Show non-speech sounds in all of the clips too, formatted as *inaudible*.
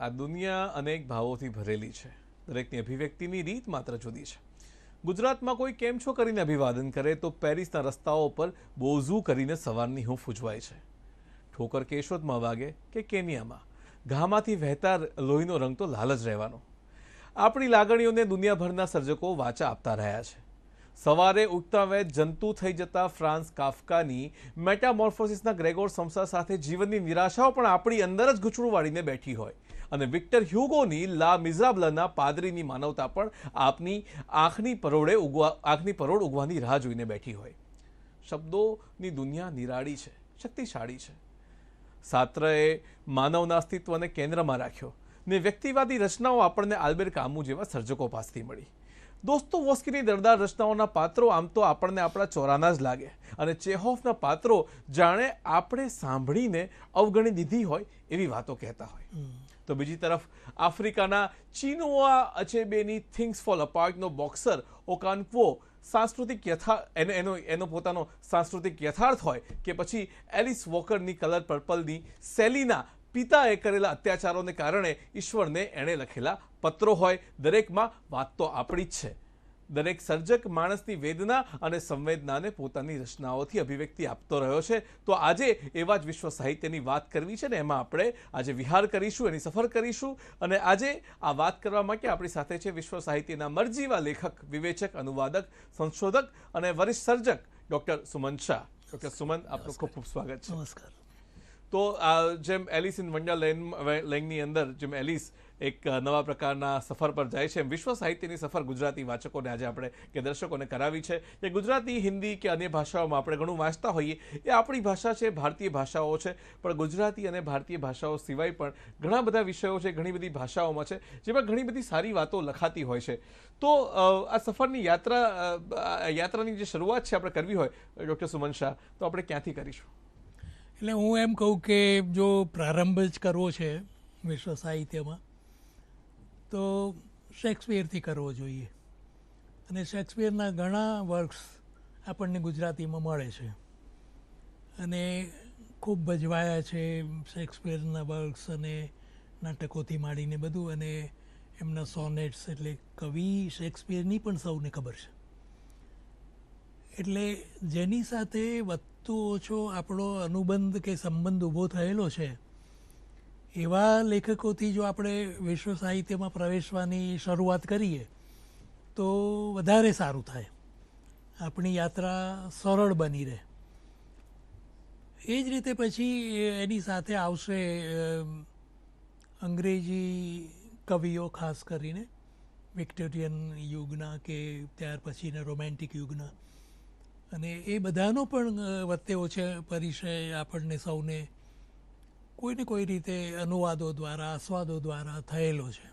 આ દુનિયા અનેક ભાવોથી ભરેલી છે. દરેકની અભિવ્યક્તિની રીત માત્ર જુદી છે. ગુજરાતમાં કોઈ કેમ છો કરીને અભિવાદન કરે તો પેરિસના રસ્તાઓ પર બોઝુ કરીને સવારની હૂંફ ઉજવાય છે. ઠોકર કેશોદમાં વાગે કે કેનિયામાં? ઘામાંથી વહેતા લોહીનો રંગ તો લાલ જ રહેવાનો. આપણી લાગણીઓને દુનિયાભરના સર્જકો વાચા આપતા રહ્યા છે. સવારે ઉગતા વેત જંતુ થઈ જતા ફ્રાન્સ કાફકાની મેટામોર્ફોસિસના ગ્રેગોર સમસા સાથે જીવનની નિરાશાઓ પણ આપણી અંદર જ ગૂંચળું વાળીને બેઠી હોય. અને વિક્ટર હ્યુગોની લા મિઝાબલના પાદરીની માનવતા પણ આપની આંખની પરોળે ઉગવા, આંખની પરોળ ઉગવાની રાહ જોઈને બેઠી હોય. શબ્દોની દુનિયા નિરાળી છે, શક્તિશાળી છે. સાત્રએ માનવના અસ્તિત્વને કેન્દ્રમાં રાખ્યો ને વ્યક્તિવાદી રચનાઓ આપણને આલ્બેર કામુ જેવા સર્જકો પાસેથી મળી. દોસ્તો વોસ્કીની દરદાર રચનાઓના પાત્રો આમ તો આપણને આપણા ચોરાના જ લાગે અને ચેહોફના પાત્રો જાણે આપણે સાંભળીને અવગણી દીધી હોય એવી વાતો કહેતા હોય. તો બીજી તરફ આફ્રિકાના ચીનોઆ અચેબેની થિંગ્સ ફોલ અપાર્ટનો બોક્સર ઓકાનક્વો સાંસ્કૃતિક યથા, એનો એનો એનો પોતાનો સાંસ્કૃતિક યથાર્થ હોય કે પછી એલિસ વોકરની કલર પર્પલની સેલીના પિતાએ કરેલા અત્યાચારોને કારણે ઈશ્વરને એણે લખેલા પત્રો હોય. દરેકમાં વાત તો આપણી જ છે. દરેક સર્જક માણસની વેદના અને સંવેદનાને પોતાની રચનાઓથી અભિવ્યક્તિ આપતો રહ્યો છે. તો આજે એવા જ વિશ્વ સાહિત્યની વાત કરવી છે ને એમાં આપણે આજે વિહાર કરીશું એની સફર કરીશું. અને આજે આ વાત કરવા માટે આપણી સાથે છે વિશ્વ સાહિત્યના મરજીવા લેખક વિવેચક અનુવાદક સંશોધક અને વરિષ્ઠ સર્જક ડૉક્ટર સુમન શાહ. ડૉક્ટર સુમન આપનું ખૂબ ખૂબ સ્વાગત છે. નમસ્કાર. તો આ જેમ એલિસ ઇન વંડરલેન્ડ લેંગની અંદર જેમ એલિસ એક નવા પ્રકારના સફર પર જાય છે. એમ વિશ્વ સાહિત્યની સફર ગુજરાતી વાચકોને આજે આપણે કે દર્શકોને કરાવી છે કે ગુજરાતી, હિન્દી કે અન્ય ભાષાઓમાં આપણે ઘણું વાંચતા હોઈએ. એ આપણી ભાષા છે, ભારતીય ભાષાઓ છે. પણ ગુજરાતી અને ભારતીય ભાષાઓ સિવાય પણ ઘણા બધા વિષયો છે, ઘણી બધી ભાષાઓમાં છે, જેમાં ઘણી બધી સારી વાતો લખાતી હોય છે. તો આ સફરની યાત્રા યાત્રાની જે શરૂઆત છે આપણે કરવી હોય, ડૉક્ટર સુમન શાહ, તો આપણે ક્યાંથી કરીશું? એટલે હું એમ કહું કે જો પ્રારંભ જ કરવો છે વિશ્વ સાહિત્યમાં તો શેક્સપિયરથી કરવો જોઈએ. અને શેક્સપિયરના ઘણા વર્ક્સ આપણને ગુજરાતીમાં મળે છે. અને ખૂબ ભજવાયા છે શેક્સપિયરના વર્ક્સ અને નાટકોથી માંડીને બધું. અને એમના સોનેટ્સ એટલે કવિ શેક્સપિયરની પણ સૌને ખબર છે. એટલે જેની સાથે વધતો ઓછો આપણો અનુબંધ કે સંબંધ ઊભો થયેલો છે એવા લેખકોથી જો આપણે વિશ્વ સાહિત્યમાં પ્રવેશવાની શરૂઆત કરીએ, તો વધારે સારું થાય. આપણી યાત્રા સરળ બની રહે. એ જ રીતે પછી એની સાથે આવશે અંગ્રેજી કવિઓ ખાસ કરીને, વિક્ટોરિયન યુગના કે ત્યાર પછીના રોમેન્ટિક યુગના. અને એ બધાનો પણ વત્તે ઓછે પરિચય આપણને સૌને કોઈને કોઈ રીતે અનુવાદો દ્વારા આસ્વાદો દ્વારા થયેલો છે.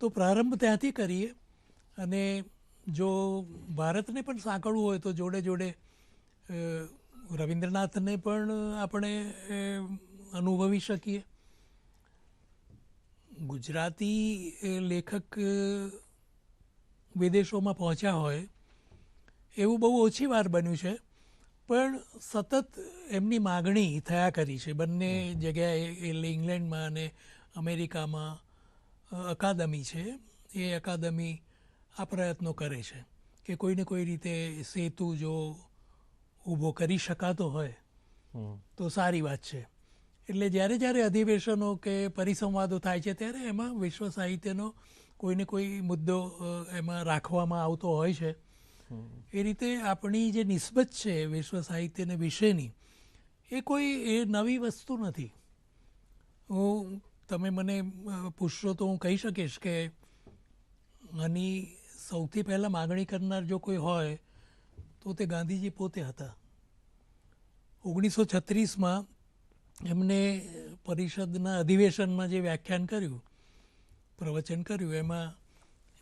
તો પ્રારંભ ત્યાંથી કરીએ અને જો ભારતને પણ સાંકળવું હોય તો જોડે જોડે રવિન્દ્રનાથને પણ આપણે અનુભવી શકીએ. ગુજરાતી લેખક વિદેશોમાં પહોંચ્યા હોય, એવું બહુ ઓછી વાર બન્યું છે. પણ સતત એમની માગણી થયા કરી છે. બંને જગ્યાએ એટલે ઇંગ્લેન્ડમાં અને અમેરિકામાં અકાદમી છે. એ અકાદમી આ પ્રયત્નો કરે છે કે કોઈને કોઈ રીતે સેતુ જો ઊભો કરી શકાતો હોય તો સારી વાત છે. એટલે જ્યારે જ્યારે અધિવેશનો કે પરિસંવાદો થાય છે ત્યારે એમાં વિશ્વ સાહિત્યનો કોઈને કોઈ મુદ્દો એમાં રાખવામાં આવતો હોય છે. એ રીતે આપણી જે નિસ્બત છે વિશ્વ સાહિત્યને વિશેની, એ કોઈ એ નવી વસ્તુ નથી. હું, તમે મને પૂછશો તો હું કહી શકીશ કે આની સૌથી પહેલાં માગણી કરનાર જો કોઈ હોય, તો તે ગાંધીજી પોતે હતા. ઓગણીસો છત્રીસમાં એમને પરિષદના અધિવેશનમાં જે વ્યાખ્યાન કર્યું, પ્રવચન કર્યું, એમાં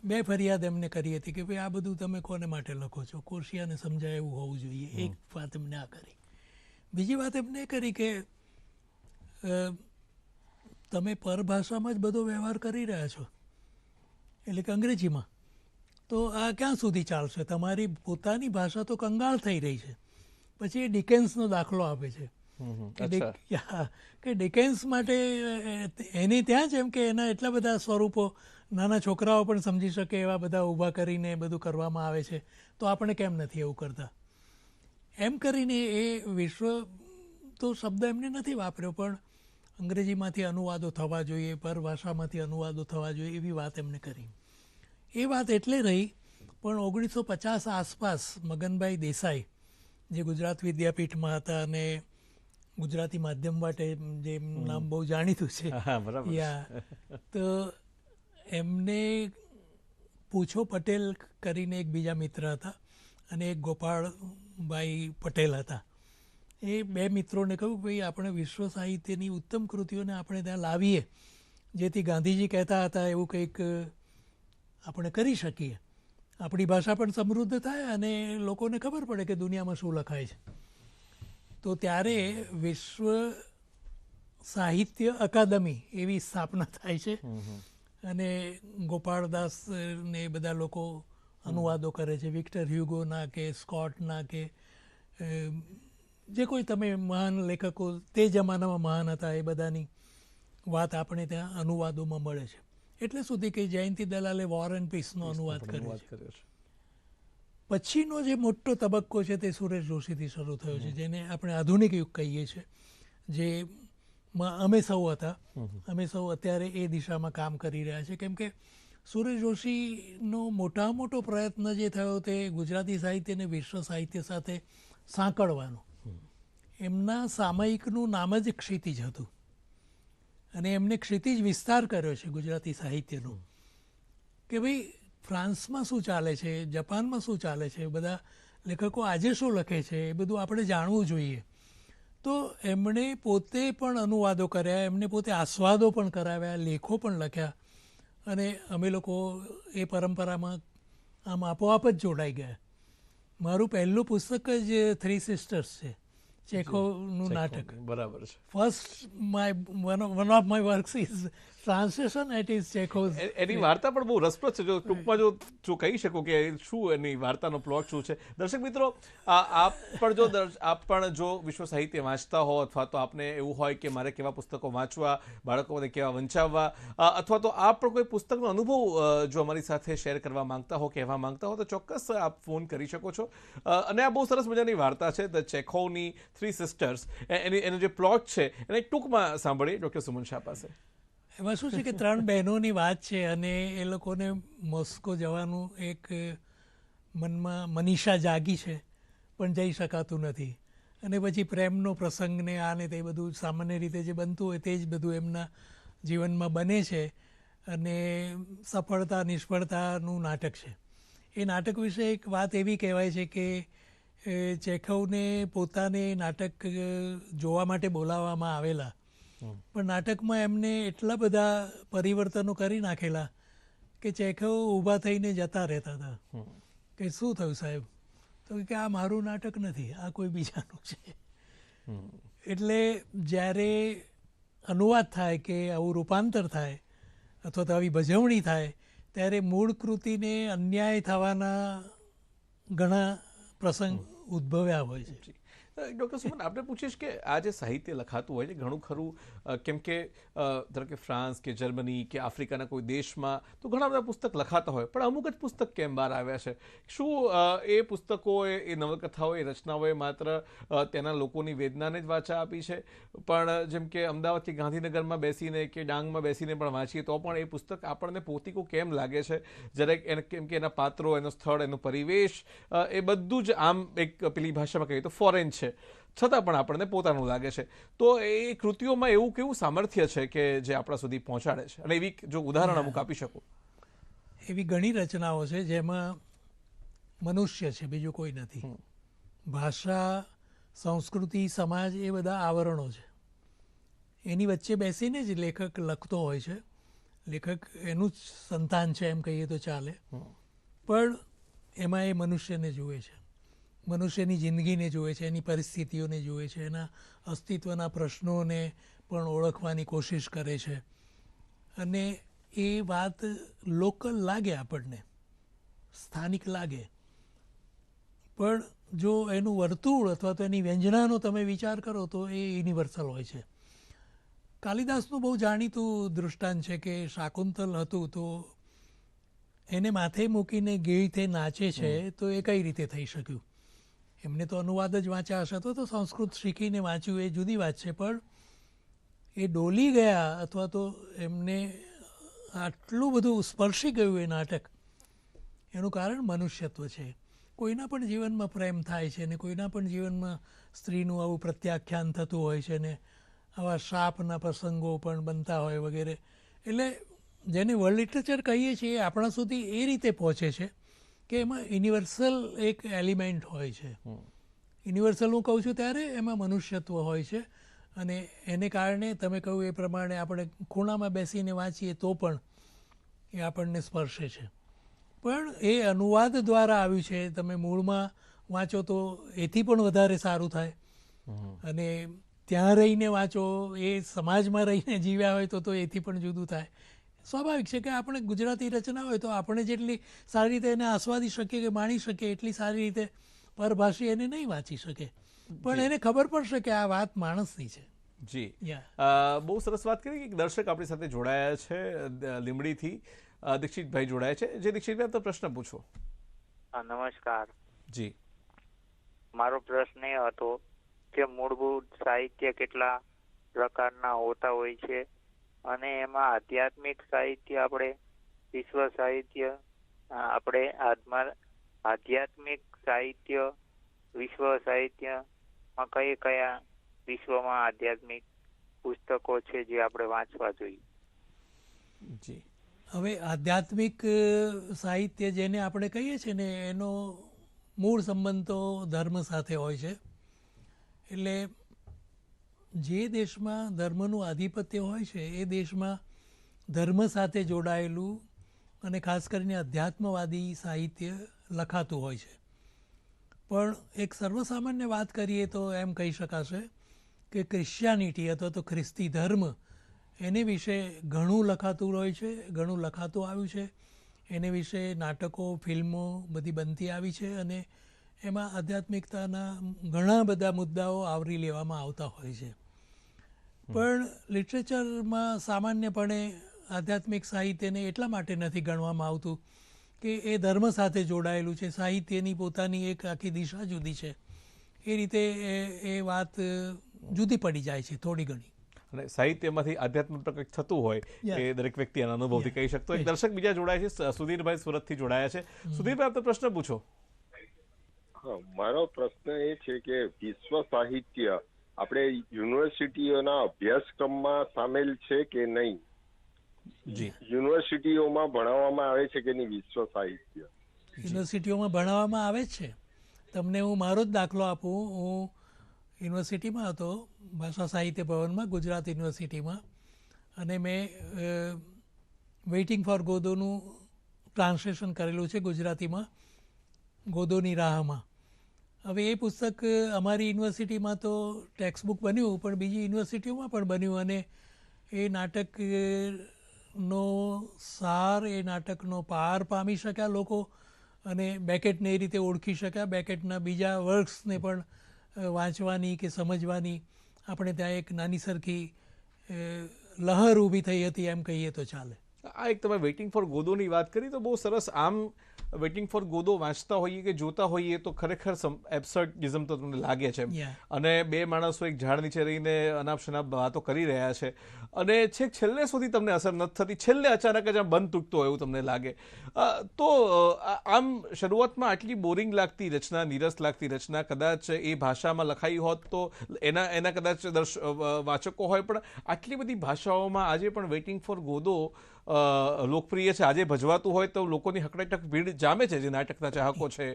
બે ફરિયાદ એમને કરી હતી કે ભાઈ આ બધું તમે કોને માટે લખો છો? કોશિયાને સમજાય એવું હોવું જોઈએ. એક વાત એમને આ કરી. બીજી વાત એમને કરી કે તમે પરભાષામાં જ બધો વ્યવહાર કરી રહ્યા છો. એટલે કે અંગ્રેજીમાં. તો આ ક્યાં સુધી ચાલશે? તમારી પોતાની ભાષા તો કંગાળ થઈ રહી છે. પછી એ ડિકેન્સનો દાખલો આપે છે. *laughs* કે ડિકેન્સ માટે એની ત્યાં જ એમ કે એના એટલા બધા સ્વરૂપો નાના છોકરાઓ પણ સમજી શકે એવા બધા ઊભા કરીને બધું કરવામાં આવે છે. તો આપણે કેમ નથી એવું કરતા? એમ કરીને એ વિશ્વ તો શબ્દ એમને નથી વાપર્યો પણ અંગ્રેજીમાંથી અનુવાદો થવા જોઈએ પરભાષામાંથી અનુવાદો થવા જોઈએ એવી વાત એમને કરી. એ વાત એટલે રહી પણ ઓગણીસો પચાસ આસપાસ મગનભાઈ દેસાઈ જે ગુજરાત વિદ્યાપીઠમાં હતા અને ગુજરાતી માધ્યમ માટે જે નામ બહુ જાણીતું છે તો એમને પૂછો પટેલ કરીને એક બીજા મિત્ર હતા અને એક ગોપાળભાઈ પટેલ હતા. એ બે મિત્રોને કહ્યું, ભાઈ, આપણે વિશ્વ સાહિત્યની ઉત્તમ કૃતિઓને આપણે ત્યાં લાવીએ. જેથી ગાંધીજી કહેતા હતા, એવું કંઈક આપણે કરી શકીએ. આપણી ભાષા પણ સમૃદ્ધ થાય અને લોકોને ખબર પડે કે દુનિયામાં શું લખાય છે. તો ત્યારે વિશ્વ સાહિત્ય અકાદમી એવી સ્થાપના થાય છે. અને ગોપાળદાસ ને એ બધા લોકો અનુવાદો કરે છે. વિક્ટર હ્યુગોના કે સ્કોટના કે જે કોઈ તમે મહાન લેખકો તે જમાનામાં મહાન હતા એ બધાની વાત આપણે ત્યાં અનુવાદોમાં મળે છે. એટલે સુધી કે જયંતિ દલાલે વોર એન્ડ પીસનો અનુવાદ કર્યો કર્યો છે. પછીનો જે મોટો તબક્કો છે તે સુરેશ જોશીથી શરૂ થયો છે જેને આપણે આધુનિક યુગ કહીએ છીએ જે માં અમે સૌ હતા. અમે સૌ અત્યારે એ દિશામાં કામ કરી રહ્યા છે. કેમ કે સુરેશ જોશીનો મોટામાં મોટો પ્રયત્ન જે થયો તે ગુજરાતી સાહિત્યને વિશ્વ સાહિત્ય સાથે સાંકળવાનો. એમના સામયિકનું નામ જ ક્ષિતિજ હતું. અને એમને ક્ષિતિજ વિસ્તાર કર્યો છે ગુજરાતી સાહિત્યનો. કે ભાઈ ફ્રાન્સમાં શું ચાલે છે? જપાનમાં શું ચાલે છે? બધા લેખકો આજે શું લખે છે? એ બધું આપણે જાણવું જોઈએ. તો એમણે પોતે પણ અનુવાદો કર્યા એમને પોતે આસ્વાદો પણ કરાવ્યા લેખો પણ લખ્યા અને અમે લોકો એ પરંપરામાં આમ આપોઆપ જ જોડાઈ ગયા. મારું પહેલું પુસ્તક જ થ્રી સિસ્ટર્સ છે ચેખોનું નાટક. બરાબર છે. First my one of my works is translation it is Chekhov's એની વાર્તા પણ બહુ રસપ્રદ છે. જો ટૂંકમાં જો જો કહી શકો કે શું એની વાર્તાનો પ્લોટ શું છે. દર્શક મિત્રો આપ પણ જો આપ પણ જો વિશ્વ સાહિત્ય વાંચતા હો અથવા તો આપને એવું હોય કે મારે કેવા પુસ્તકો વાંચવા બાળકોને કેવા વંચાવવા અથવા તો આપ પણ કોઈ પુસ્તકનો અનુભવ જો અમારી સાથે શેર કરવા માંગતા હો કહેવા માંગતા હો તો ચોક્કસ આપ ફોન કરી શકો છો. અને આ બહુ સરસ મજાની વાર્તા છે ધ ચેખોની થ્રી સિસ્ટર્સ એની એનો જે પ્લોટ છે એને ટૂંકમાં સાંભળીએ. ડૉક્ટર સુમન શાહ પાસે. એમાં શું છે કે ત્રણ બહેનોની વાત છે અને એ લોકોને મોસ્કો જવાનું એક મનમાં મનીષા જાગી છે, પણ જઈ શકાતું નથી. અને પછી પ્રેમનો પ્રસંગ ને આ ને તે બધું સામાન્ય રીતે જે બનતું હોય તે જ બધું એમના જીવનમાં બને છે અને સફળતા, નિષ્ફળતાનું નાટક છે. એ નાટક વિશે એક વાત એવી કહેવાય છે કે ચેખવને પોતાને નાટક જોવા માટે બોલાવવામાં આવેલા. પણ નાટકમાં એમને એટલા બધા પરિવર્તનો કરી નાખેલા કે ચેખવ ઊભા થઈને જતા રહેતા હતા. કે શું થયું સાહેબ? તો કે આ મારું નાટક નથી આ કોઈ બીજાનું છે. એટલે જ્યારે અનુવાદ થાય કે આવું રૂપાંતર થાય અથવા તો આવી ભજવણી થાય ત્યારે મૂળ કૃતિને અન્યાય થવાના ઘણા પ્રસંગ ઉદ્ભવ્યા હોય છે. ડૉક્ટર સુમન આપણે પૂછીશ કે આ જે સાહિત્ય લખાતું હોય છે, ઘણું ખરું કેમ કે ધારો કે ફ્રાન્સ કે જર્મની કે આફ્રિકાના કોઈ દેશમાં તો ઘણા બધા પુસ્તક લખાતા હોય, પણ અમુક જ પુસ્તક કેમ બહાર આવ્યા છે? શું એ પુસ્તકો એ નવલકથાઓ એ રચનાઓએ માત્ર તેના લોકોની વેદનાને જ વાચા આપી છે? પણ, જેમ કે અમદાવાદથી ગાંધીનગરમાં બેસીને કે ડાંગમાં બેસીને પણ વાંચીએ, તો પણ એ પુસ્તક આપણને પોતીકું કેમ લાગે છે? જ્યારે એને, કેમ કે એના પાત્રો, એનો સ્થળ, એનો પરિવેશ એ બધું જ આમ એક પેલી ભાષામાં કહીએ તો ફોરેન છે. છતાં પણ આપણને પોતાનું લાગે છે. તો એ કૃતિઓમાં એવું કેવું સામર્થ્ય છે કે જે આપણા સુધી પહોંચાડે છે? અને એવી જો ઉદાહરણ અમુક આપી શકું. એવી ઘણી રચનાઓ છે જેમાં મનુષ્ય છે બીજું કોઈ નથી. ભાષા સંસ્કૃતિ સમાજ એ બધા આવરણો છે. એની વચ્ચે બેસીને જ લેખક લખતો હોય છે. લેખક એનું જ સંતાન છે એમ કહીએ તો ચાલે. પણ એમાં એ મનુષ્યને જુએ છે. મનુષ્યની જિંદગીને જુએ છે એની પરિસ્થિતિઓને જુએ છે એના અસ્તિત્વના પ્રશ્નોને પણ ઓળખવાની કોશિશ કરે છે. અને એ વાત લોકલ લાગે આપણને સ્થાનિક લાગે. પણ જો એનું વર્તુળ અથવા તો એની વ્યંજનાનો તમે વિચાર કરો તો એ યુનિવર્સલ હોય છે. કાલિદાસનું બહુ જાણીતું દૃષ્ટાંત છે કે શાકુંતલ હતું તો એને માથે મૂકીને ગીતે નાચે છે તો એ કઈ રીતે થઈ શક્યું? એમને તો અનુવાદ જ વાંચ્યા હશે તો સંસ્કૃત શીખીને વાંચ્યું, એ જુદી વાત છે, પણ એ ડોલી ગયા અથવા તો એમને આટલું બધું સ્પર્શી ગયું એ નાટક, એનું કારણ મનુષ્યત્વ છે. કોઈના પણ જીવનમાં પ્રેમ થાય છે ને કોઈના પણ જીવનમાં સ્ત્રીનું આવું પ્રત્યાખ્યાન થતું હોય છે ને આવા શાપના પ્રસંગો પણ બનતા હોય વગેરે. એટલે જેને વર્લ્ડ લિટરેચર કહીએ છીએ આપણા સુધી એ રીતે પહોંચે છે. કે એમાં યુનિવર્સલ એક એલિમેન્ટ હોય છે. યુનિવર્સલ હું કહું છું ત્યારે એમાં મનુષ્યત્વ હોય છે અને એને કારણે તમે કહ્યું એ પ્રમાણે આપણે ખૂણામાં બેસીને વાંચીએ તો પણ એ આપણને સ્પર્શે છે. પણ એ અનુવાદ દ્વારા આવ્યું છે તમે મૂળમાં વાંચો તો એથી પણ વધારે સારું થાય. અને ત્યાં રહીને વાંચો એ સમાજમાં રહીને જીવ્યા હોય તો તો એથી પણ જુદું થાય. સ્વાભાવિક છે કે આપણે ગુજરાતી રચના હોય તો આપણે જેટલી સારી રીતે એને આસ્વાદી શકીએ કે માણી શકીએ એટલી સારી રીતે પરભાષી એને નહીં વાંચી શકે પણ એને ખબર પડશે કે આ વાત માણસની છે. જી. યા બહુ સરસ વાત કરી કે દર્શક આપણી સાથે જોડાયા છે લીમડીથી લીંબડીથી. દીક્ષિતભાઈ જોડાયા છે. જે દીક્ષિતભાઈ તો પ્રશ્ન પૂછો. હા નમસ્કાર. જી. મારો પ્રશ્ન એ હતો કે મૂળભૂત સાહિત્ય કેટલા પ્રકારના હોતા હોય છે? અને એમાં આધ્યાત્મિક સાહિત્ય આપણે, વિશ્વ સાહિત્ય આપણે આત્મા, આધ્યાત્મિક સાહિત્ય, વિશ્વ સાહિત્યમાં કઈ કયા વિશ્વમાં આધ્યાત્મિક પુસ્તકો છે જે આપણે વાંચવા જોઈએ? જી. હવે આધ્યાત્મિક સાહિત્ય જેને આપણે કહીએ છીએ ને, એનો મૂળ સંબંધ તો ધર્મ સાથે હોય છે. એટલે જે દેશમાં ધર્મનું આધિપત્ય હોય છે, એ દેશમાં ધર્મ સાથે જોડાયેલું અને ખાસ કરીને અધ્યાત્મવાદી સાહિત્ય લખાતું હોય છે. પણ એક સર્વસામાન્ય વાત કરીએ તો એમ કહી શકાશે કે ક્રિશ્ચિયાનિટી અથવા તો ખ્રિસ્તી ધર્મ એને વિશે ઘણું લખાતું હોય છે, ઘણું લખાતું આવ્યું છે. એને વિશે નાટકો, ફિલ્મો બધી બનતી આવી છે અને એમાં આધ્યાત્મિકતાના ઘણા બધા મુદ્દાઓ આવરી લેવામાં આવતા હોય છે. પણ લિટરેચરમાં સામાન્યપણે આધ્યાત્મિક સાહિત્યને એટલા માટે નથી ગણવામાં આવતું કે એ ધર્મ સાથે જોડાયેલું છે. સાહિત્યની પોતાની એક આખી દિશા જુદી છે. એ રીતે એ એ વાત જુદી પડી જાય છે થોડી ઘણી. અને સાહિત્યમાંથી આધ્યાત્મ પ્રકટ થતું હોય. એ દરેક વ્યક્તિ એના અનુભવથી કહી શકતો એક દર્શક બીજા જોડાય છે સુધીરભાઈ સુરતથી જોડાયા છે. સુધીરભાઈ આપ તો પ્રશ્ન પૂછો. હા, મારો પ્રશ્ન એ છે કે વિશ્વ સાહિત્ય આપણે યુનિવર્સિટીઓના અભ્યાસક્રમમાં સામેલ છે કે નહીં? જી. યુનિવર્સિટીઓમાં ભણાવવામાં આવે છે કે નહીં વિશ્વ સાહિત્ય? યુનિવર્સિટીઓમાં ભણાવવામાં આવે છે. તમને હું મારો જ દાખલો આપું. હું યુનિવર્સિટીમાં હતો ભાષા સાહિત્ય ભવનમાં ગુજરાત યુનિવર્સિટીમાં. અને મેં વેઇટિંગ ફોર ગોદોનું ટ્રાન્સલેશન કરેલું છે ગુજરાતીમાં ગોદોની રાહમાં. હવે એ પુસ્તક અમારી યુનિવર્સિટીમાં તો ટેક્સ્ટ બુક બન્યું, પણ બીજી યુનિવર્સિટીઓમાં પણ બન્યું અને એ નાટકનો સાર, એ નાટકનો પાર પામી શક્યા લોકો અને બેકેટને એ રીતે ઓળખી શક્યા. બેકેટના બીજા વર્ક્સને પણ વાંચવાની કે સમજવાની આપણે ત્યાં એક નાની સરખી લહર ઊભી થઈ હતી એમ કહીએ તો ચાલે. આ એક તમે વેઇટિંગ ફોર ગોદોની વાત કરી તો બહુ સરસ. આમ વેઇટિંગ ફોર ગોદો વાંચતા હોઈએ કે જોતા હોઈએ તો ખરેખર એબ્સર્ડિઝમ તો તમને લાગે છે અને બે માણસો એક ઝાડ નીચે રહીને અનાપ શનાપ વાતો કરી રહ્યા છે. અને છેક છેલ્લે સુધી તમને અસર નથી થતી. છેલ્લે અચાનક જ આમ બંધ તૂટતો હોય એવું તમને લાગે. તો આમ શરૂઆતમાં આટલી બોરિંગ લાગતી રચના નીરસ લાગતી રચના કદાચ એ ભાષામાં લખાઈ હોત તો એના એના કદાચ વાચકો હોય પણ આટલી બધી ભાષાઓમાં આજે પણ વેઇટિંગ ફોર ગોદો લોકપ્રિય છે. આજે ભજવાતું હોય તો લોકોની હકડાટક ભીડ જામે છે જે નાટકના ચાહકો છે.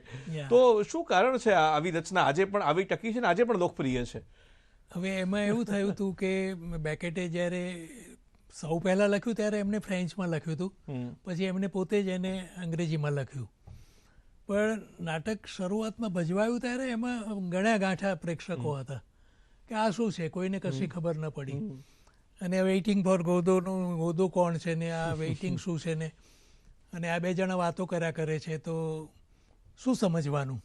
તો શું કારણ છે આવી રચના? આજે પણ આવી ટકી છે ને આજે પણ લોકપ્રિય છે? હવે એમાં એવું થયું હતું કે બેકેટે જ્યારે સૌ પહેલાં લખ્યું ત્યારે એમને ફ્રેન્ચમાં લખ્યું હતું. પછી એમને પોતે જ એને અંગ્રેજીમાં લખ્યું. પણ નાટક શરૂઆતમાં ભજવાયું ત્યારે એમાં ગણ્યા ગાંઠા પ્રેક્ષકો હતા કે આ શું છે? કોઈને કશી ખબર ન પડી. અને વેઇટિંગ ફોર ગોદોનું, ગોદો કોણ છે ને, આ વેઇટિંગ શું છે ને? અને આ બે જણા વાતો કર્યા કરે છે, તો શું સમજવાનું?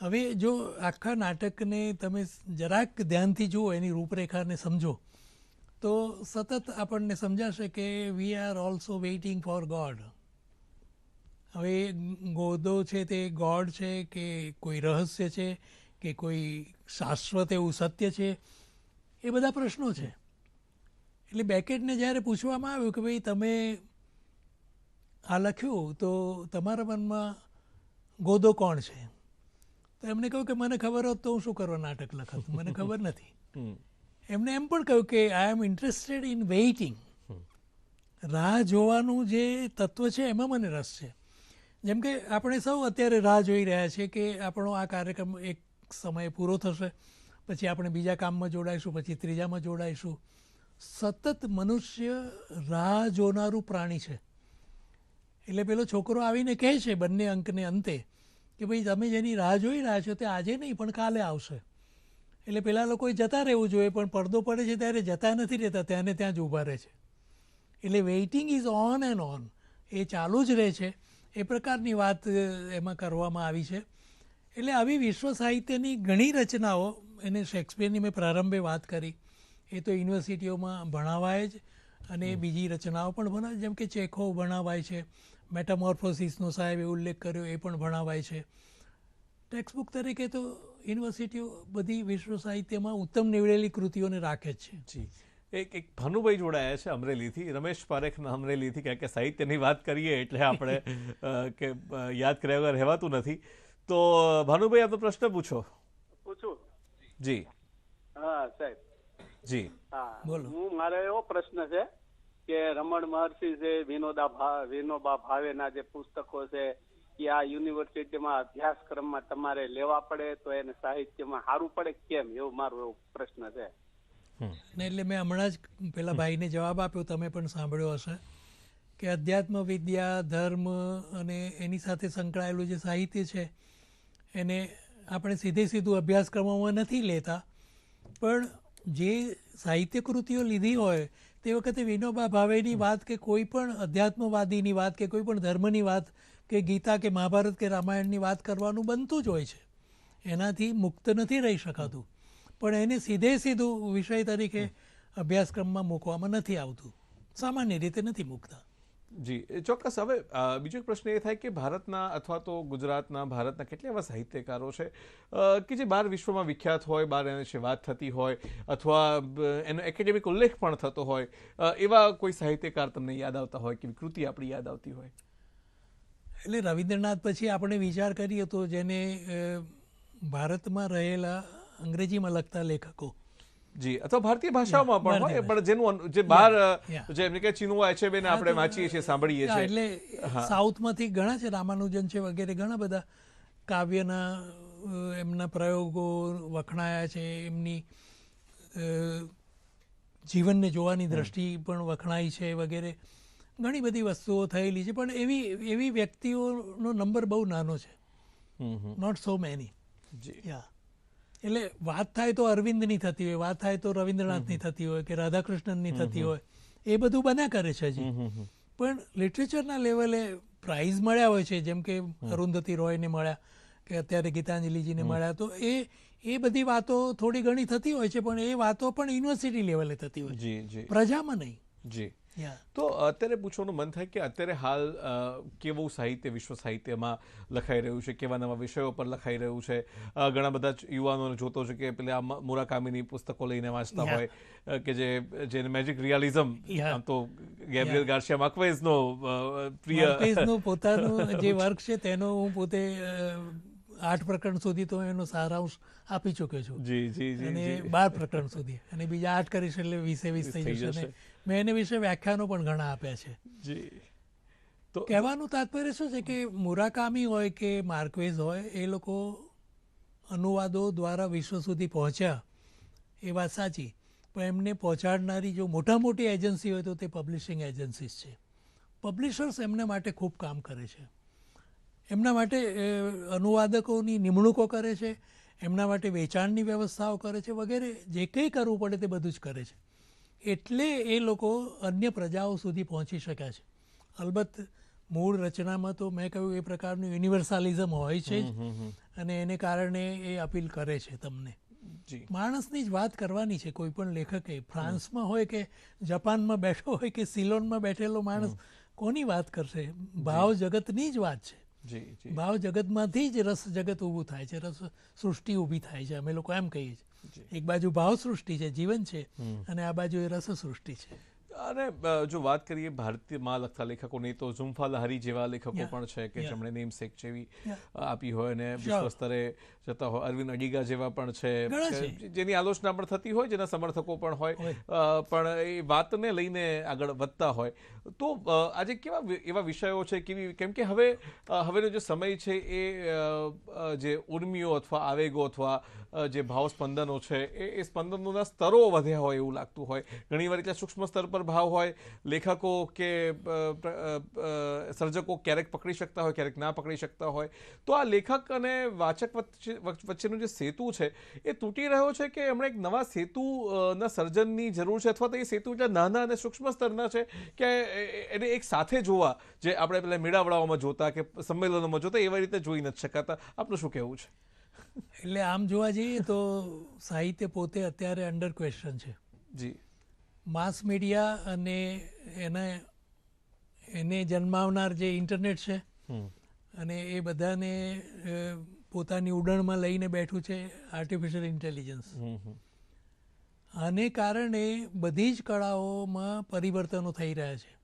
હવે જો આખા નાટકને તમે જરાક ધ્યાનથી જુઓ, એની રૂપરેખાને સમજો, તો સતત આપણને સમજાશે કે we are also waiting for God હવે ગોદો છે તે ગોડ છે કે કોઈ રહસ્ય છે કે કોઈ શાશ્વત એવું સત્ય છે? એ બધા પ્રશ્નો છે. એટલે બેકેટને જ્યારે પૂછવામાં આવ્યું કે ભાઈ તમે આ લખ્યું તો તમારા મનમાં ગોદો કોણ છે? તો એમણે કહ્યું કે મને ખબર હોત તો હું શું કરવા નાટક લખત. મને ખબર નથી. એમને એમણે એમ પણ કહ્યું કે I am interested in waiting રાહ જોવાનું જે તત્વ છે એમાં મને રસ છે. જેમ કે આપણે સૌ અત્યારે રાહ જોઈ રહ્યા છીએ કે આપણો આ કાર્યક્રમ એક સમયે પૂરો થશે પછી આપણે બીજા કામમાં જોડાઈશું પછી ત્રીજામાં જોડાઈશું. સતત મનુષ્ય રાહ જોનારું પ્રાણી છે. એટલે પેલો છોકરો આવીને કહે છે બંને અંકને અંતે કે ભાઈ તમે જેની રાહ જોઈ રહ્યા છો તે આજે નહીં, પણ કાલે આવશે. એટલે પેલા લોકોએ જતા રહેવું જોઈએ, પણ પડદો પડે છે ત્યારે જતા નથી રહેતા, ત્યાંને ત્યાં જ ઊભા રહે છે. એટલે waiting is on and on એ ચાલુ જ રહે છે. એ પ્રકારની વાત એમાં કરવામાં આવી છે. એટલે આવી વિશ્વ સાહિત્યની ઘણી રચનાઓ, એને શેક્સપિયરની મેં પ્રારંભે વાત કરી. એ તો યુનિવર્સિટીઓમાં ભણાવાય જ અને બીજી રચનાઓ પણ ભણાય જેમ કે ચેખો ભણાવાય છે. મેટામોર્ફોસિસનો સાહેબે ઉલ્લેખ કર્યો એ પણ ભણાવાય છે. ટેક્સ્ટબુક તરીકે તો યુનિવર્સિટીઓ બધી વિશ્વ સાહિત્યમાં ઉત્તમ નીવડેલી કૃતિઓને રાખે જ છે. જી. એક એક ભાનુભાઈ જોડાયા છે અમરેલીથી. રમેશ પારેખના અમરેલીથી કારણ કે સાહિત્યની વાત કરીએ એટલે આપણે *laughs* કે યાદ કર્યા વગર રહેવાતું નથી. તો ભાનુભાઈ આપનો પ્રશ્ન પૂછો. પૂછું? જી. હા સાહેબ. જી. હા બોલો. હું મારો એવો પ્રશ્ન છે કે રમણ મહર્ષિ છે વિનોદા વિનોબા ભાવેના જે પુસ્તકો છે એ આ યુનિવર્સિટીમાં અભ્યાસક્રમમાં તમારે લેવા પડે તો એને સાહિત્યમાં સારું પડે કેમ? એવો મારો એવો પ્રશ્ન છે. ને એટલે મેં હમણાં જ પેલા ભાઈને જવાબ આપ્યો તમે પણ સાંભળ્યો હશે કે અધ્યાત્મ વિદ્યા ધર્મ અને એની સાથે સંકળાયેલું જે સાહિત્ય છે એને આપણે સીધે સીધું અભ્યાસક્રમોમાં નથી લેતા પણ જે સાહિત્ય કૃતિઓ લીધી હોય તે વખતે વિનોબા ભાવેની વાત કે કોઈ પણ અધ્યાત્મવાદીની વાત કે કોઈ પણ ધર્મની વાત કે ગીતા કે મહાભારત કે રામાયણની વાત કરવાનું બનતું જ હોય છે. એનાથી મુક્ત નથી રહી શકાતું. પણ એને સીધે સીધું વિષય તરીકે અભ્યાસક્રમમાં મૂકવામાં નથી આવતું. સામાન્ય રીતે નથી મૂકતા. જી ચોક્કસ. હવે બીજો પ્રશ્ન એ થાય કે ભારતના અથવા તો ગુજરાતના, ભારતના કેટલા એવા સાહિત્યકારો છે કે જે બહાર વિશ્વમાં વિખ્યાત હોય બહાર એના વિશે વાત થતી હોય, અથવા એનો એકેડેમિક ઉલ્લેખ પણ થતો હોય એવા કોઈ સાહિત્યકાર તમને યાદ આવતા હોય કે કૃતિ આપણી યાદ આવતી હોય? એટલે રવિન્દ્રનાથ પછી આપણે વિચાર કરીએ તો જેને ભારતમાં રહેલા અંગ્રેજીમાં લખતા લેખકો જી અથવા ભારતીય ભાષાઓમાં પણ હોય પણ જેનું જે બહાર. જે એમને કે છે બેને આપણે વાંચીએ છીએ સાંભળીએ છીએ. એટલે સાઉથમાંથી ઘણા છે રામાનુજન છે વગેરે ઘણા બધા કાવ્યના એમના પ્રયોગો વખણાયા છે એમની જીવનને જોવાની દ્રષ્ટિ પણ વખણાઈ છે વગેરે. ઘણી બધી વસ્તુઓ થયેલી છે પણ એવી એવી વ્યક્તિઓનો નંબર બહુ નાનો છે. નોટ સો મેની જી. યા એટલે વાત થાય તો અરવિંદની થતી હોય વાત થાય તો રવિન્દ્રનાથની થતી હોય કે રાધાકૃષ્ણનની થતી હોય એ બધું બન્યા કરે છે હજી. પણ લિટરેચરના લેવલે પ્રાઇઝ મળ્યા હોય છે જેમ કે અરુંધતી રોયને મળ્યા કે અત્યારે ગીતાંજલિજીને મળ્યા તો એ એ બધી વાતો થોડી ઘણી થતી હોય છે પણ એ વાતો પણ યુનિવર્સિટી લેવલે થતી હોય છે. પ્રજામાં નહીં. જી. તો અત્યારે પૂછવાનું મન થાય કે અત્યારે હાલ કેવું સાહિત્ય વિશ્વ સાહિત્યમાં લખાઈ રહ્યું છે? કેવા નવા વિષયો પર લખાઈ રહ્યું છે? ઘણા બધા યુવાનોને જોતો છે કે પેલા મુરાકામીની પુસ્તકો લઈને વાંચતા હોય કે જે જેને મેજિક રિયાલિઝમ આમ તો ગેબ્રિયલ ગાર્શિયા માર્ક્વેઝનો પ્રિય *laughs* પોતાનું જે વર્ક છે તેનો હું પોતે આઠ પ્રકરણ સુધી તો એનો સારાંશ આપી ચૂક્યો છું. જી જી જી અને બાર પ્રકરણ સુધી. અને બીજા આઠ કરીશ એટલે વીસે વીસ થઈ જશે મેં એને વિશે વ્યાખ્યાનો પણ ઘણા આપ્યા છે. જી. તો કહેવાનું તાત્પર્ય શું છે કે મુરાકામી હોય કે માર્કવેઝ હોય એ લોકો અનુવાદો દ્વારા વિશ્વ સુધી પહોંચ્યા. એ વાત સાચી. પણ એમને પહોંચાડનારી જો મોટા મોટી એજન્સી હોય તો તે પબ્લિશિંગ એજન્સીસ છે. પબ્લિશર્સ એમના માટે ખૂબ કામ કરે છે. એમના માટે અનુવાદકોની નિમણૂકો કરે છે. એમના માટે વેચાણની વ્યવસ્થાઓ કરે છે. વગેરે જે કંઈ કરવું પડે તે બધું જ કરે છે. એટલે એ લોકો અન્ય પ્રજાઓ સુધી પહોંચી શક્યા છે. અલબત્ત મૂળ રચનામાં તો મેં કહ્યું એ પ્રકારનું યુનિવર્સાલિઝમ હોય છે જ અને એને કારણે એ અપીલ કરે છે તમને. માણસની જ વાત કરવાની છે કોઈ પણ લેખકે. ફ્રાન્સમાં હોય કે જાપાનમાં બેઠો હોય કે સિલોનમાં બેઠેલો માણસ કોની વાત કરશે? ભાવ જગતની જ વાત છે. ભાવ જગતમાંથી જ રસ જગત ઊભું થાય છે રસ સૃષ્ટિ ઊભી થાય છે અમે લોકો એમ કહીએ છીએ. એક બાજુ ભાવ સૃષ્ટિ છે જીવન છે અને આ બાજુ એ રસ સૃષ્ટિ છે. અને જો વાત કરીએ ભારતીયમાં લખતા લેખકોની તો ઝુમ્ફા લહારી જેવા લેખકો પણ છે કે જેમણે નેમ સેક જેવી આપી હોય અને. વિશ્વ સ્તરે જતા હોય. અરવિંદ અડીગા જેવા પણ છે. જેની આલોચના પણ થતી હોય જેના સમર્થકો પણ હોય. પણ એ વાતને લઈને આગળ વધતા હોય. તો આજે કેવા એવા વિષયો છે? કેવી કેમ કે હવે હવેનો જે સમય છે એ જે ઉર્મિઓ અથવા આવેગો અથવા જે ભાવ સ્પંદનો છે એ એ સ્પંદનોના સ્તરો વધ્યા હોય એવું લાગતું હોય. ઘણીવાર એટલે સૂક્ષ્મ સ્તર પર ભાવ હોય લેખકો કે સર્જકો ક્યારેક પકડી શકતા હોય ક્યારેક ના પકડી શકતા હોય. તો આ લેખક અને વાચક વચ્ચે વચ્ચેનું જે સેતુ છે એ તૂટી રહ્યો છે કે હમણાં એક નવા સેતુના સર્જનની જરૂર છે અથવા તો એ સેતુ એટલા નાના અને સૂક્ષ્મ સ્તરના છે કે એને એક સાથે જોવા જે આપણે પેલા મેળાવડાઓમાં જોતા કે સંમેલનોમાં જોતા એવી રીતે જોઈ નથી શકાતા. આપનું શું કહેવું છે? એટલે આમ જોવા જઈએ તો સાહિત્ય પોતે અત્યારે અંડર ક્વેશ્ચન છે. જી. માસ મીડિયા અને એના એને જન્માવનાર જે ઇન્ટરનેટ છે અને એ બધાને પોતાની ઉડણમાં લઈને બેઠું છે આર્ટિફિશિયલ ઇન્ટેલિજન્સ આને કારણે બધી જ કળાઓમાં પરિવર્તનો થઈ રહ્યા છે.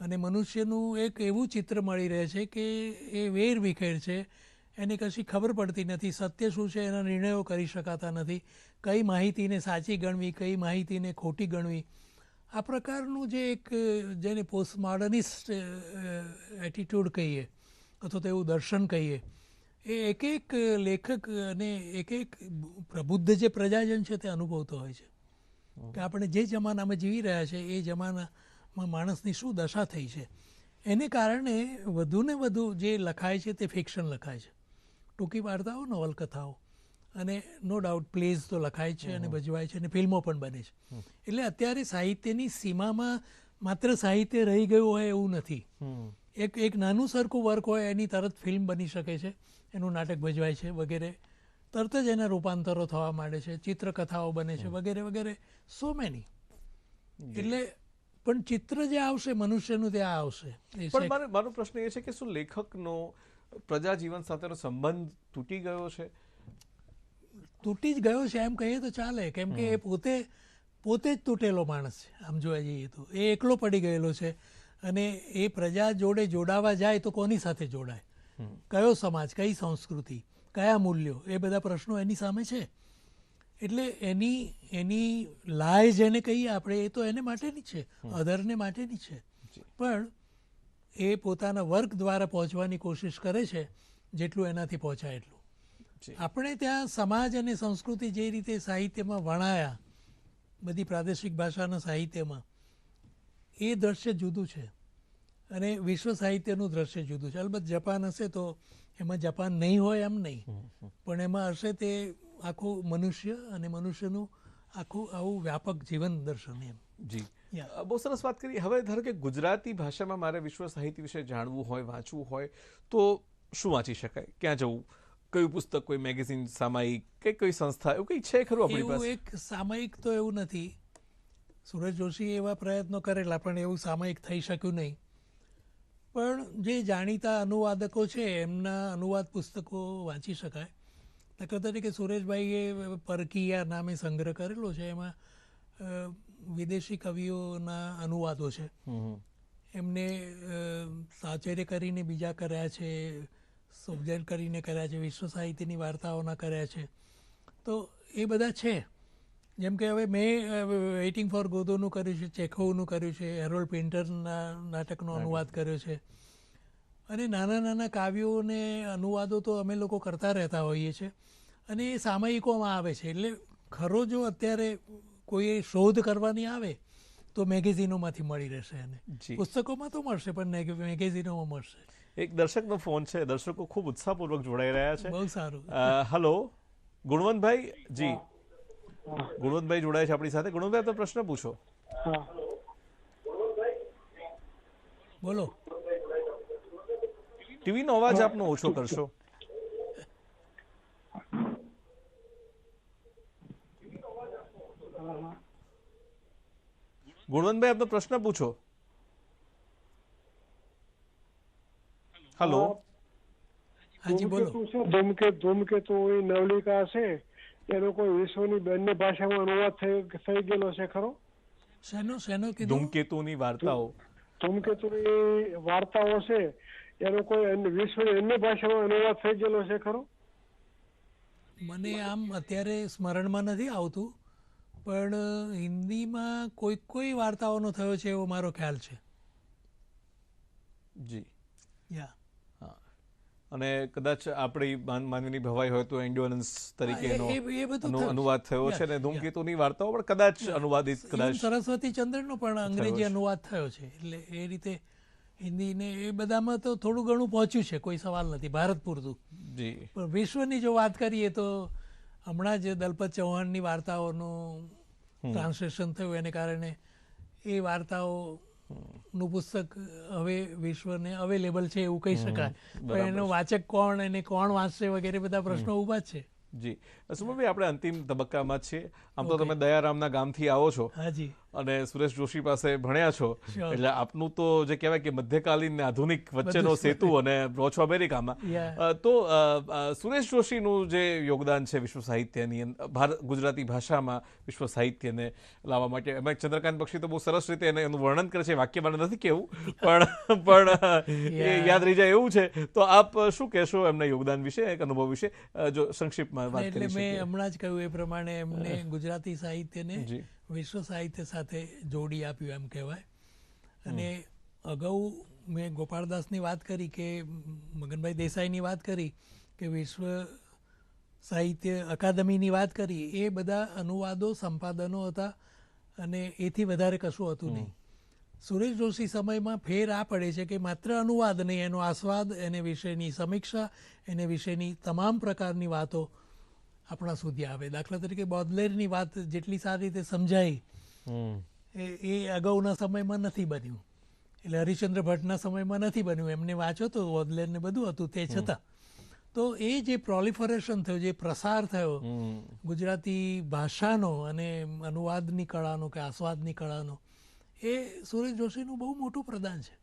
અને મનુષ્યનું એક એવું ચિત્ર મળી રહે છે કે એ વેર વિખેર છે એને કશી ખબર પડતી નથી. સત્ય શું છે એના નિર્ણયો કરી શકાતા નથી. કઈ માહિતીને સાચી ગણવી, કઈ માહિતીને ખોટી ગણવી. આ પ્રકારનું જે એક, જેને પોસ્ટ મોડર્નિસ્ટ એટીટ્યૂડ કહીએ, અથવા તો એવું દર્શન કહીએ, એ એક એક લેખક અને એક એક પ્રબુદ્ધ જે પ્રજાજન છે તે અનુભવતો હોય છે. કે આપણે જે જમાનામાં જીવી રહ્યા છે, એ જમાનામાં માણસની શું દશા થઈ છે. એને કારણે વધુને વધુ જે લખાય છે તે ફિક્શન લખાય છે. ટૂંકી વાર્તાઓ નવલકથાઓ. અને નો ડાઉટ પ્લેઝ તો લખાય છે અને ભજવાય છે અને ફિલ્મો પણ બને છે. એટલે અત્યારે સાહિત્યની સીમામાં માત્ર સાહિત્ય રહી ગયું હોય એવું નથી. એક એક નાનું સરખું વર્ક હોય એની તરત ફિલ્મ બની શકે છે. એનું નાટક ભજવાય છે વગેરે. તરત જ એના રૂપાંતરો થવા માંડે છે. ચિત્રકથાઓ બને છે વગેરે વગેરે. સો મેની એટલે પણ ચિત્ર જે આવશે મનુષ્યનું ત્યાં આવશે. પણ મારો મારો પ્રશ્ન એ છે કે શું લેખકનો પ્રજા જીવન સાથેનો સંબંધ તૂટી ગયો છે? તૂટી જ ગયો છે. એમ કહીએ તો ચાલે. કેમ કે એ પોતે પોતે જ તૂટેલો માણસ છે. આમ જોવા જઈએ તો. એ એકલો પડી ગયેલો છે. અને એ પ્રજા જોડે જોડાવા જાય તો કોની સાથે જોડાય? કયો સમાજ કઈ સંસ્કૃતિ કયા મૂલ્યો? એ બધા પ્રશ્નો એની સામે છે. એટલે એની એની લાય જેને કહીએ આપણે એ તો એને માટેની છે. અધરને માટેની છે. પણ એ પોતાના વર્ક દ્વારા પહોંચવાની કોશિશ કરે છે જેટલું એનાથી પહોંચાય એટલું. આપણે ત્યાં સમાજ અને સંસ્કૃતિ જે રીતે સાહિત્યમાં વણાયા બધી પ્રાદેશિક ભાષાના સાહિત્યમાં એ દ્રશ્ય જુદું છે. અને વિશ્વ સાહિત્યનું દ્રશ્ય જુદું છે. અલબત્ત જાપાન હશે તો એમાં જપાન નહીં હોય એમ નહીં. પણ એમાં હશે તે આખું મનુષ્ય અને મનુષ્યનું આખું આવું વ્યાપક જીવન દર્શન એમ. જી. બહુ સરસ વાત કરી. હવે ધારો કે ગુજરાતી ભાષામાં મારે વિશ્વ સાહિત્ય વિશે જાણવું હોય વાંચવું હોય તો શું વાંચી શકાય? ક્યાં જવું? કયું પુસ્તક કોઈ મેગેઝિન સામાયિક કે કોઈ સંસ્થા એવું કંઈ છે ખરું આપણી પાસે? એક સામયિક તો એવું નથી. સુરજ જોશી એવા પ્રયત્નો કરેલા પણ એવું સામયિક થઈ શક્યું નહીં. પણ જે જાણીતા અનુવાદકો છે એમના અનુવાદ પુસ્તકો વાંચી શકાય. દાખલા તરીકે સુરેશભાઈએ પરકીયા નામે સંગ્રહ કરેલો છે એમાં વિદેશી કવિઓના અનુવાદો છે. એમને સાચેરે કરીને બીજા કર્યા છે સોબજેલ કરીને કર્યા છે વિશ્વ સાહિત્યની વાર્તાઓના કર્યા છે. તો એ બધા છે. જેમ કે હવે મેં વેઇટિંગ ફોર ગોદોનું કર્યું છે ચેખોવનું કર્યું છે હેરોલ્ડ પેન્ટરના નાટકનો અનુવાદ કર્યો છે. અને નાના નાના કાવ્યોને અનુવાદો તો અમે લોકો કરતા રહેતા હોઈએ છીએ અને એ સામયિકોમાં આવે છે. એટલે ખરો જો અત્યારે કોઈ શોધ કરવાની આવે તો મેગેઝિનોમાંથી મળી રહેશે એને. પુસ્તકોમાં તો મળશે પણ મેગ- મેગેઝિનોમાં મળશે. એક દર્શકનો ફોન છે. દર્શકો ખૂબ ઉત્સાહપૂર્વક જોડાઈ રહ્યા છે. બહુ સારું. હલો ગુણવંતભાઈ? જી. ગુણવંતભાઈ જોડાય છે આપણી સાથે. ગુણવંતભાઈ તમે પ્રશ્ન પૂછો. બોલો. ટીવીનો અવાજ આપનો ઓછો કરશો. ગુણવંતભાઈ આપનો પ્રશ્ન પૂછો. હલો હાજી બોલો. ધૂમકેતુ ધૂમકેતુ ધૂમકેતુ એ નવલિકા છે. એનો કોઈ વિશ્વની બંને ભાષામાં અનુવાદ થઈ ગયેલો છે ખરો? શેનો શેનો કીધું? ધૂમકેતુની વાર્તાઓ. ધૂમકેતુની વાર્તાઓ છે. એનો કોઈ અન્ય વિશ્વની અન્ય ભાષામાં અનુવાદ થઈ ગયેલો છે ખરો? મને આમ અત્યારે સ્મરણમાં નથી આવતું. પણ હિન્દીમાં કોઈ કોઈ વાર્તાઓનો થયો છે એવો મારો ખ્યાલ છે. જી. યા. અને કદાચ આપણી માનવીની ભવાઈ હોય તો એન્ડ્યોરન્સ તરીકે. અનુવાદ થયો છે અને ધૂમકેતુની વાર્તાઓ પણ કદાચ અનુવાદિત કદાચ સરસ્વતી ચંદ્રનો પણ અંગ્રેજી અનુવાદ થયો છે. એટલે એ રીતે હિન્દીને એ બધામાં તો થોડું ઘણું પહોંચ્યું છે કોઈ સવાલ નથી ભારત પૂરતું. જી. પણ વિશ્વની જો વાત કરીએ તો હમણાં જ દલપત ચૌહાણની વાર્તાઓનું ટ્રાન્સલેશન થયું એને કારણે એ વાર્તાઓનું પુસ્તક હવે વિશ્વને અવેલેબલ છે એવું કહી શકાય. પણ એનો વાચક કોણ એને કોણ વાંચશે વગેરે બધા પ્રશ્નો ઊભા છે. જી. સુમનભાઈ આપણે અંતિમ તબક્કામાં છીએ. આમ તો તમે દયારામના ગામથી આવો છો. હાજી અને સુરેશ જોશી પાસે ભણ્યા છો. એટલે આપનું તો જે કહેવાય કે મધ્યકાલીન ને આધુનિક વચ્ચેનો સેતુ અને રહો અમેરિકામાં. તો સુરેશ જોશીનું જે યોગદાન છે વિશ્વ સાહિત્યની ભારત ગુજરાતી ભાષામાં વિશ્વ સાહિત્યને લાવવા માટે એમાં ચંદ્રકાંત બક્ષી તો બહુ સરસ રીતે એને એનું વર્ણન કરે છે. વાક્ય મને નથી કેવું પણ *laughs* પણ એ યાદ રહી જાય એવું છે. તો આપ શું કહેશો એમના યોગદાન વિશે એક અનુભવ વિશે? જો સંક્ષિપ્તમાં વાત એટલે મેં હમણાં જ કહ્યું એ પ્રમાણે એમને ગુજરાતી સાહિત્યને. વિશ્વ સાહિત્ય સાથે જોડી આપ્યું એમ કહેવાય. અને અગાઉ મેં ગોપાળદાસની વાત કરી કે મગનભાઈ દેસાઈની વાત કરી કે વિશ્વ સાહિત્ય અકાદમીની વાત કરી એ બધા અનુવાદો સંપાદનો હતા અને એથી વધારે કશું હતું નહીં. સુરેશ જોશી સમયમાં ફેર આ પડે છે કે માત્ર અનુવાદ નહીં એનો આસ્વાદ એને વિશેની સમીક્ષા એને વિશેની તમામ પ્રકારની વાતો આપણા સુધી આવે. દાખલા તરીકે બોદલેરની વાત જેટલી સારી રીતે સમજાઈ એ એ અગાઉના સમયમાં નથી બન્યું. એટલે હરિશ્ચંદ્ર ભટ્ટના સમયમાં નથી બન્યું. એમને વાંચો તો બોદલેરને બધું હતું તે છતાં. તો એ જે પ્રોલિફરેશન થયું જે પ્રસાર થયો ગુજરાતી ભાષાનો અને અનુવાદની કળાનો કે આસ્વાદની કળાનો એ સુરેશ જોશીનું બહુ મોટું પ્રદાન છે.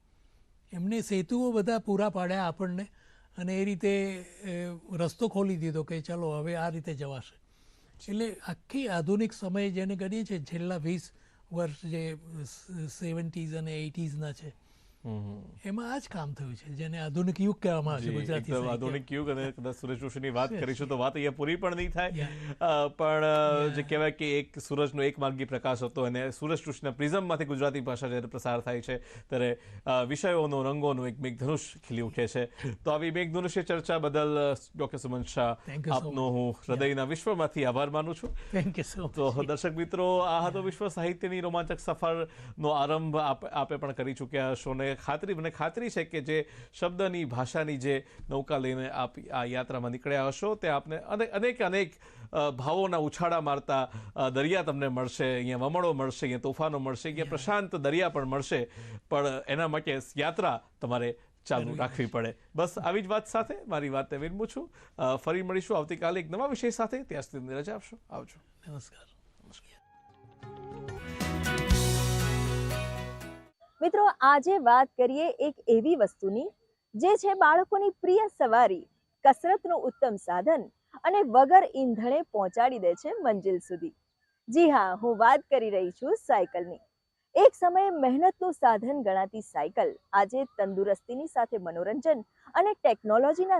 એમને સેતુઓ બધા પૂરા પાડ્યા આપણને. અને એ રીતે રસ્તો ખોલી દીધો કે ચલો હવે આ રીતે જવાશે. એટલે આખી આધુનિક સમય જેને ગણીએ છીએ, છેલ્લા વીસ વર્ષ જે સેવન્ટીઝ અને એટીઝના છે એમાં આ જ કામ થયું છે જેને આધુનિક યુગ કહેવામાં આવે છે ગુજરાતી આધુનિક યુગ અને કદાચ સુરેશ જોશીની વાત કરીશું તો વાત અહીંયા પૂરી પણ નહીં થાય. પણ જે કહેવાય કે એક સૂરજનો એક માર્ગી પ્રકાશ હતો અને સુરેશ જોશીના પ્રિઝમમાંથી ગુજરાતી ભાષા જ્યારે પ્રસાર થાય છે ત્યારે વિષયોનો રંગોનો એક મેઘધનુષ ખીલી ઉઠે છે. તો આવી મેઘધનુષ્ય ચર્ચા બદલ ડોક્ટર સુમન શાહ આપનો હું હૃદયના વિશ્વમાંથી આભાર માનું છું. થેન્ક યુ સો તો દર્શક મિત્રો આ હતો વિશ્વ સાહિત્યની રોમાંચક સફરનો આરંભ આપ પણ કરી ચૂક્યા હશો ને ખાતરી મને ખાતરી છે કે જે શબ્દની ભાષાની જે નૌકા લઈને આપ આ યાત્રામાં નીકળ્યા હશો તે આપને અનેક અનેક ભાવોના ઉછાળા મારતા દરિયા તમને મળશે અહીંયા વમળો મળશે અહીંયા તોફાનો મળશે અહીંયા પ્રશાંત દરિયા પણ મળશે પણ એના માટે યાત્રા તમારે ચાલુ રાખવી પડે. બસ આવી જ વાત સાથે મારી વાતને વિનમું છું. ફરી મળીશું આવતીકાલે એક નવા વિષય સાથે. ત્યાં સુધી રજા આપશો. આવજો. નમસ્કાર. મિત્રો, આજે વાત કરીએ એક એવી વસ્તુની, જે છે બાળકોની પ્રિય સવારી, કસરતનું ઉત્તમ સાધન અને વગર ઈંધણે પહોંચાડી દે છે મંજિલ સુધી. જી હા, હું વાત કરી રહી છું સાયકલની. એક સમયે મહેનતનું સાધન ગણાતી સાયકલ આજે તંદુરસ્તીની સાથે મનોરંજન અને ટેકનોલોજીના